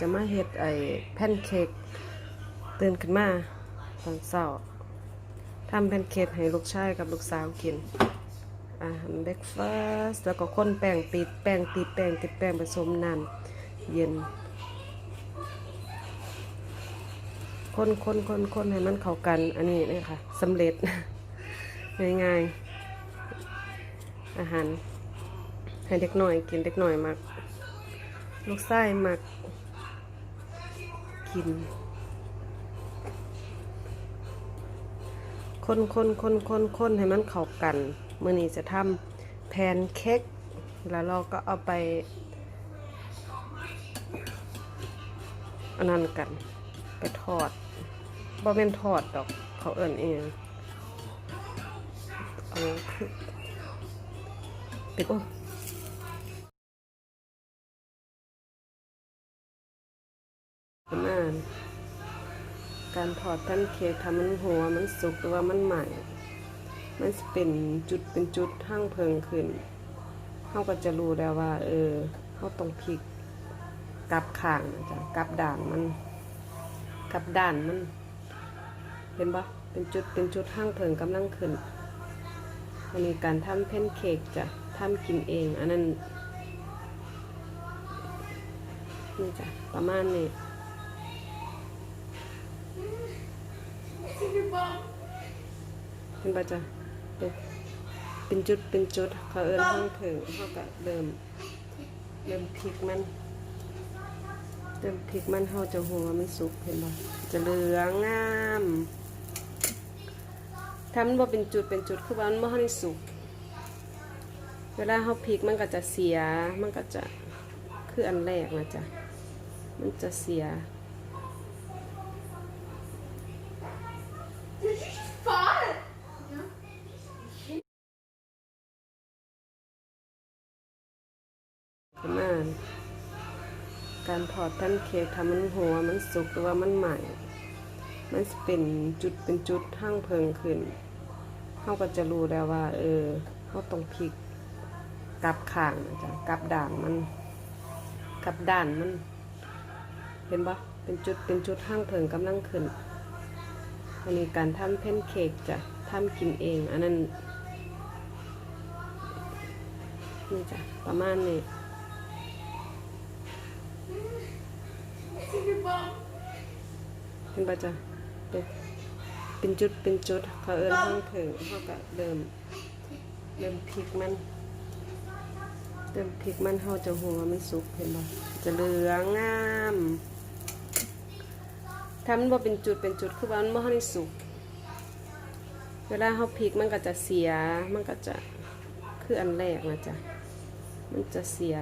จะมาเฮ็ดไอ้แพนเค้กตื่นขึ้นมาตอนเช้าทำแพนเค้กให้ลูกชายกับลูกสาวกินอาหารเบรกฟาสต์แล้วก็คนแป้งติดแป้งติดแป้งติดแป้งผสมน้ำเย็น คนคนคนคนให้มันเข้ากัน อันนี้นี่ค่ะสำเร็จ ง่ายๆ อาหารให้เด็กหน่อยกินเด็กหน่อยมาก ลูกไส้มัก กิน คนคนคนคนคนให้มันเข้ากันเมื่อนี้จะทำแพนเค้กแล้วเราก็เอาไปอันนั้นกัน ไปทอดบ่เป็นทอดดอกเขาเอิ่นเองเอาเป็นโอ้ ประมาณการถอดแพนเค้กทำมันหัวมันสุกหรือว่ามันใหม่ มันเป็นจุดเป็นจุดทั้งเพิงขึ้นเขาก็จะรู้แล้วว่า เออเขาต้องพลิกกลับข้างนะจ๊ะกลับด่านมันกลับด่านมันเห็นปะเป็นจุดเป็นจุดห้างเพิงกำลังขึ้นอันนี้การทำแพนเค้กจะทำกินเอง อันนั้นนี่จ้ะประมาณนี้ เป็นปะจ๊ะเป็นจุดเป็นจุดเขาเอิ้นห้างเพิงเขาก็เริ่มเริ่มพลิกมันเริ่มพลิกมันเขาจะหัวมันสุกเห็นปะจะเหลืองงามถ้ามันบ่เป็นจุดเป็นจุดคือว่ามันบ่ทันได้สุก เวลาเขาพลิกมันก็จะเสีย มันก็จะคืออันแรกนะจ๊ะ มันจะเสีย ประมาณการถอดแพนเค้กทำมันหัวมันสุกหรือว่ามันใหม่ มันสิเป็นจุดเป็นจุดทั้งเพิงขึ้นเขาก็จะรู้แล้วว่า เออเขาต้องพลิกกลับข้างนะจ๊ะกลับด่านมันกลับด่านมันเห็นปะเป็นจุดเป็นจุดห้างเพิงกำลังขึ้นอันนี้การทำแพนเค้กจะทำกินเอง อันนั้นนี่จ้ะประมาณนี้ เป็นปะจ๊ะเป็นเป็นจุดเป็นจุดเขาเอิ้นห้างถึงเขาก็เริ่มเริ่มพลิกมันเริ่มพลิกมันเขาจะหัวมันสุกเห็นบ่จะเหลืองงามถ้ามันบ่เป็นจุดเป็นจุดคือว่ามันบ่ทันได้สุกเวลาเขาพลิกมันก็จะเสียมันก็จะคืออันแรกนะจ๊ะมันจะเสีย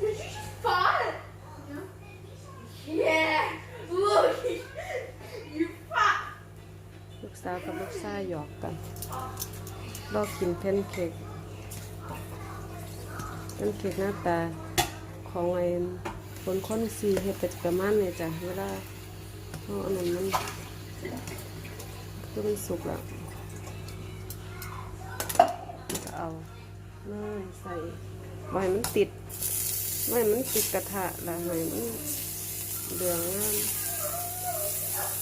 Did you fart? Yeah! Look! You fart! ลูกสาวกับลูกชายหยอกกันรอกินแพนเค้กแพนเค้กหน้าตาของไอ้คนค้นสีเฮ็ดก็จะประมาณนี้จ้ะเวลาเอาอันนั้นมันคือมันสุกแล้วจะเอาเนยใส่ไว้มันติด ไว้ให้มันติดกระทะล้วให้มันเหลืองงาม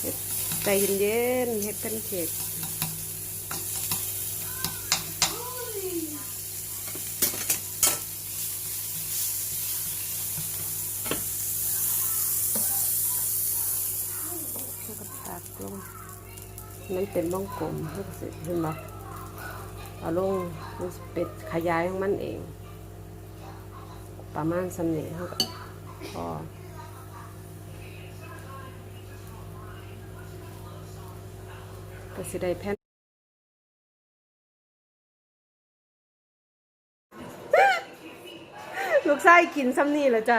เฮ็ดใจเย็นๆเฮ็ดแพนเค้กตัดลงมันเป็นบ้องกลมเห็นสิเห็นไหมเอาลงมันเป็ดขยายของมันเอง ประมาณสำเนีเขาก็พอก็สิได้แผ่นลูกไส้กินซ้ำนี่แหละจ้ะ